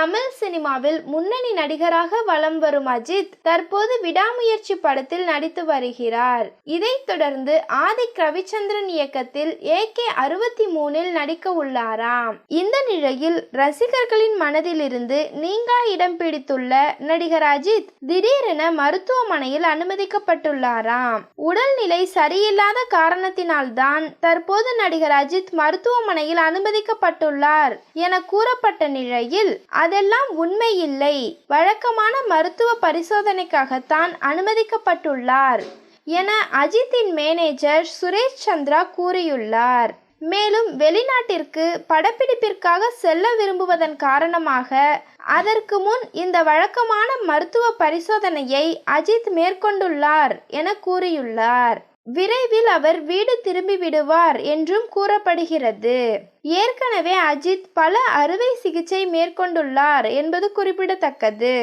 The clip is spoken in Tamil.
தமிழ் சினிமாவில் முன்னணி நடிகராக வலம் வரும் அஜித் தற்போது விடாமுயற்சி படத்தில் நடித்து வருகிறார். இதைத் தொடர்ந்து ஆதிக் ரவிச்சந்திரன் இயக்கத்தில் ஏகே அறுபத்தி மூணில் நடிக்க உள்ளாராம். இந்த நிலையில் ரசிகர்களின் மனதிலிருந்து நீங்கா இடம் பிடித்துள்ள நடிகர் அஜித் திடீரென மருத்துவமனையில் அனுமதிக்கப்பட்டுள்ளாராம். உடல்நிலை சரியில்லாத காரணத்தினால்தான் தற்போது நடிகர் அஜித் மருத்துவமனையில் அனுமதிக்கப்பட்டுள்ளார் என கூறப்பட்ட நிலையில் அதெல்லாம் உண்மையில்லை. வழக்கமான மருத்துவ பரிசோதனைக்காகத்தான் அனுமதிக்கப்பட்டுள்ளார் என அஜித்தின் மேனேஜர் சுரேஷ் சந்திரா கூறியுள்ளார். மேலும் வெளிநாட்டிற்கு படப்பிடிப்பிற்காக செல்ல விரும்புவதன் காரணமாக அதற்கு முன் இந்த வழக்கமான மருத்துவ பரிசோதனையை அஜித் மேற்கொண்டுள்ளார் என கூறியுள்ளார். விரைவில் அவர் வீடு திரும்பி விடுவார் என்றும் கூறப்படுகிறது. ஏற்கனவே அஜித் பல அறுவை சிகிச்சை மேற்கொண்டுள்ளார் என்பது குறிப்பிடத்தக்கது.